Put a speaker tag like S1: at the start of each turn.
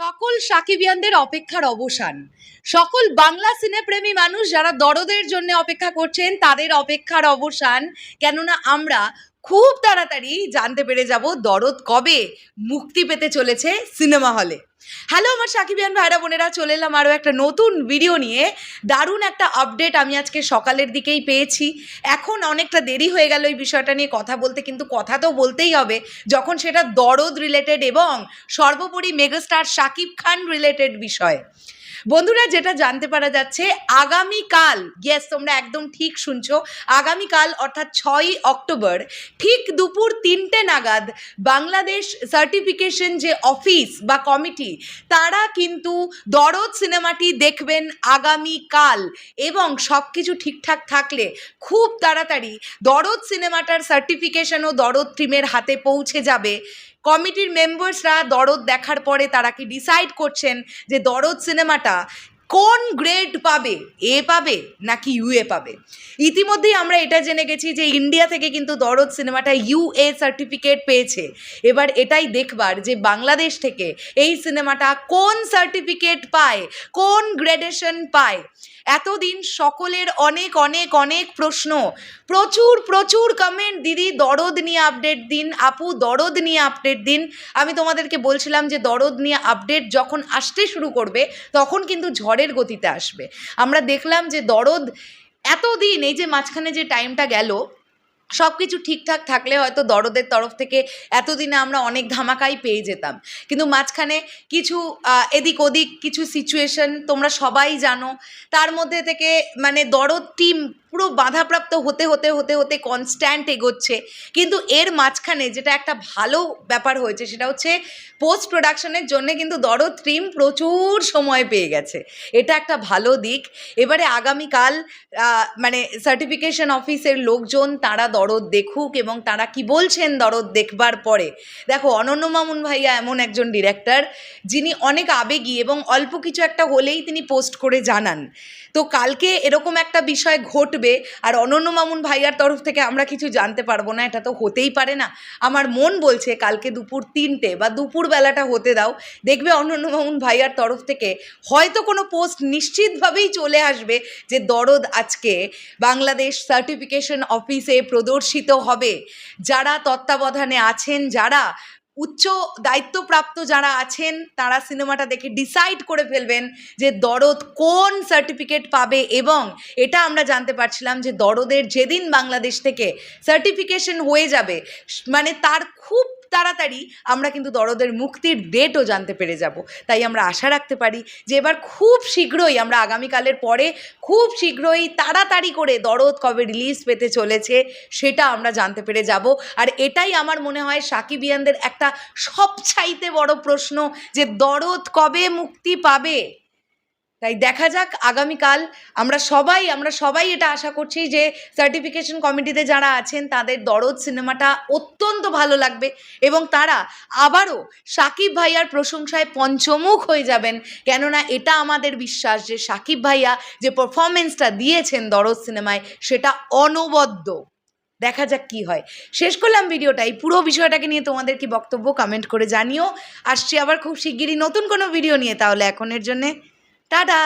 S1: সকল সাকিবিয়ানদের অপেক্ষার অবসান। সকল বাংলা সিনেপ্রেমী মানুষ যারা দরদের জন্য অপেক্ষা করছেন, তাদের অপেক্ষার অবসান। কেননা আমরা খুব তাড়াতাড়ি জানতে পেরে যাব দরদ কবে মুক্তি পেতে চলেছে সিনেমা হলে। হ্যালো আমার সাকিবিয়ান ভাইরা বোনেরা, চলে এলাম আরও একটা নতুন ভিডিও নিয়ে। দারুণ একটা আপডেট আমি আজকে সকালের দিকেই পেয়েছি। এখন অনেকটা দেরি হয়ে গেল এই বিষয়টা নিয়ে কথা বলতে, কিন্তু কথা তো বলতেই হবে। যখন সেটা দরদ রিলেটেড এবং সর্বোপরি মেগাস্টার শাকিব খান রিলেটেড বিষয়। বন্ধুরা, যেটা জানতে পারা যাচ্ছে, আগামীকাল ইয়েস তোমরা একদম ঠিক শুনছো, আগামীকাল অর্থাৎ ছয়ই অক্টোবর, ঠিক দুপুর তিনটে নাগাদ বাংলাদেশ সার্টিফিকেশন যে অফিস বা কমিটি তারা কিন্তু দরদ সিনেমাটি দেখবেন আগামীকাল এবং সব কিছু ঠিকঠাক থাকলে খুব তাড়াতাড়ি দরদ সিনেমাটার সার্টিফিকেশন ও দরদ টিমের হাতে পৌঁছে যাবে। কমিটির মেম্বার্সরা দরদ দেখার পরে তারা কি ডিসাইড করছেন যে দরদ সিনেমাটা কোন গ্রেড পাবে? এ পাবে নাকি ইউএ পাবে? ইতিমধ্যেই আমরা এটা জেনে গেছি যে ইন্ডিয়া থেকে কিন্তু দরদ সিনেমাটা ইউএ সার্টিফিকেট পেয়েছে। এবার এটাই দেখবার যে বাংলাদেশ থেকে এই সিনেমাটা কোন সার্টিফিকেট পায়? কোন গ্রেডেশন পায়? এতদিন সকলের অনেক অনেক অনেক প্রশ্ন। প্রচুর প্রচুর কমেন্ট দিদি, দরদ নিয়ে আপডেট দিন। আপু, দরদ নিয়ে আপডেট দিন। আমি তোমাদেরকে বলছিলাম যে দরদ নিয়ে আপডেট যখন আসতে শুরু করবে, তখন কিন্তু ঝড়ের গতিতে আসবে। আমরা দেখলাম যে দরদ এতদিন এই যে মাঝখানে যে টাইমটা গেল সব কিছু ঠিকঠাক থাকলে হয়তো দরদের তরফ থেকে এতদিনে আমরা অনেক ধামাকাই পেয়ে যেতাম। কিন্তু মাঝখানে কিছু এদিক ওদিক কিছু সিচুয়েশন তোমরা সবাই জানো। তার মধ্যে থেকে মানে দরদ টিম পুরো বাধাপ্রাপ্ত হতে হতে হতে হতে কনস্ট্যান্ট এগোচ্ছে। কিন্তু এর মাঝখানে যেটা একটা ভালো ব্যাপার হয়েছে, সেটা হচ্ছে পোস্ট প্রোডাকশনের জন্য কিন্তু দরদ টিম প্রচুর সময় পেয়ে গেছে। এটা একটা ভালো দিক। এবারে আগামীকাল মানে সার্টিফিকেশন অফিসের লোকজন, তারা দরদ দেখুক এবং তারা কি বলছেন দরদ দেখবার পরে। দেখো, অনন্য মামুন ভাইয়া এমন একজন ডিরেক্টর যিনি অনেক আবেগী এবং অল্প কিছু একটা হলেই তিনি পোস্ট করে জানান। তো কালকে এরকম একটা বিষয় ঘটবে আর অনন্য মামুন ভাইয়ার তরফ থেকে আমরা কিছু জানতে পারব না, এটা তো হতেই পারে না। আমার মন বলছে কালকে দুপুর তিনটে বা দুপুর বেলাটা হতে দাও, দেখবে অনন্য মামুন ভাইয়ার তরফ থেকে হয়তো কোনো পোস্ট নিশ্চিতভাবেই চলে আসবে যে দরদ আজকে বাংলাদেশ সার্টিফিকেশন অফিসে প্রদর্শিত হবে। যারা তত্ত্বাবধানে আছেন, যারা উচ্চ দায়িত্বপ্রাপ্ত যারা আছেন, তারা সিনেমাটা দেখে ডিসাইড করে ফেলবেন যে দরদ কোন সার্টিফিকেট পাবে এবং এটা আমরা জানতে পারছিলাম যে দরদের যেদিন বাংলাদেশ থেকে সার্টিফিকেশন হয়ে যাবে মানে তার খুব তাড়াতাড়ি আমরা কিন্তু দরদের মুক্তির ডেটও জানতে পেরে যাব। তাই আমরা আশা রাখতে পারি যে এবার খুব শীঘ্রই আমরা আগামীকালের পরে খুব শীঘ্রই তাড়াতাড়ি করে দরদ কবে রিলিজ পেতে চলেছে সেটা আমরা জানতে পেরে যাব। আর এটাই আমার মনে হয় সাকিবিয়ানদের একটা সবচাইতে বড় প্রশ্ন যে দরদ কবে মুক্তি পাবে? তাই দেখা যাক, আগামীকাল আমরা সবাই আমরা সবাই এটা আশা করছি যে সার্টিফিকেশন কমিটিতে যারা আছেন, তাদের দরদ সিনেমাটা অত্যন্ত ভালো লাগবে এবং তারা আবারও সাকিব ভাইয়ার প্রশংসায় পঞ্চমুখ হয়ে যাবেন। কেননা এটা আমাদের বিশ্বাস যে সাকিব ভাইয়া যে পারফরমেন্সটা দিয়েছেন দরদ সিনেমায়, সেটা অনবদ্য। দেখা যাক কি হয়। শেষ করলাম ভিডিওটা। এই পুরো বিষয়টাকে নিয়ে তোমাদের কি বক্তব্য কমেন্ট করে জানিও। আসছি আবার খুব শিগগিরই নতুন কোনো ভিডিও নিয়ে, তাহলে এখনের জন্যে টাটা